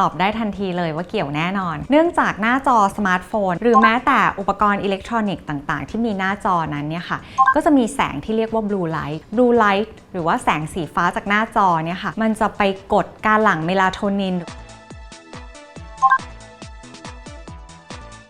ตอบได้ทันทีเลยว่าเกี่ยวแน่นอน เนื่องจากหน้าจอสมาร์ทโฟน หรือแม้แต่อุปกรณ์อิเล็กทรอนิกส์ต่างๆ ที่มีหน้าจอนั้นเนี่ยค่ะ ก็จะมีแสงที่เรียกว่าบลูไลท์บลูไลท์หรือว่าแสงสีฟ้าจากหน้าจอเนี่ยค่ะ มันจะไปกดการหลั่งเมลาโทนิน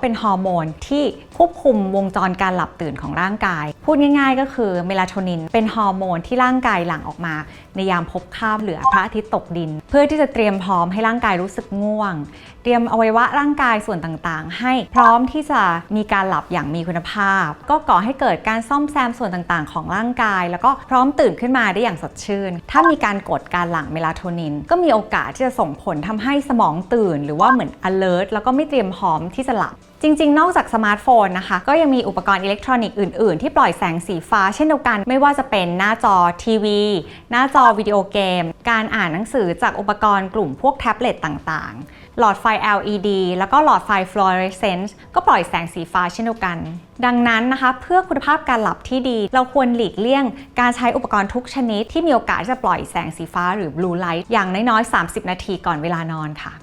เป็นฮอร์โมนที่ควบคุมวงจรการหลับตื่นของร่างกาย พูดง่ายๆ ก็คือเมลาโทนิน เป็นฮอร์โมนที่ร่างกายหลั่งออกมา ในยามพบค่ำเหลือพระอาทิตย์ตกดิน เพื่อที่จะเตรียมพร้อมให้ร่างกายรู้สึกง่วง เตรียมอวัยวะร่างกายส่วนต่างๆ ให้พร้อมที่จะมีการหลับอย่างมีคุณภาพ ก็ก่อให้เกิดการซ่อมแซมส่วนต่างๆ ของร่างกาย แล้วก็พร้อมตื่นขึ้นมาได้อย่างสดชื่น ถ้ามีการกดการหลั่งเมลาโทนิน ก็มีโอกาสที่จะส่งผลทำให้สมองตื่น หรือว่าเหมือน alert แล้วก็ไม่เตรียมพร้อมที่จะหลับ จริง ๆ นอกจากสมาร์ทโฟนนะคะ ก็ยังมีอุปกรณ์อิเล็กทรอนิกส์อื่น ๆ ที่ปล่อยแสงสีฟ้าเช่นเดียวกัน ไม่ว่าจะเป็นหน้าจอทีวี หน้าจอวิดีโอเกม การอ่านหนังสือจากอุปกรณ์กลุ่มพวกแท็บเล็ตต่างๆ หลอดไฟ LED แล้วก็หลอดไฟฟลูออเรสเซนซ์ก็ปล่อยแสงสีฟ้าเช่นเดียวกัน ดังนั้นนะคะ เพื่อคุณภาพการหลับที่ดี เราควรหลีกเลี่ยง การใช้อุปกรณ์ทุกชนิดที่มีโอกาสจะปล่อยแสงสีฟ้าหรือ blue light อย่างน้อยๆ 30 นาทีก่อนเวลานอนค่ะ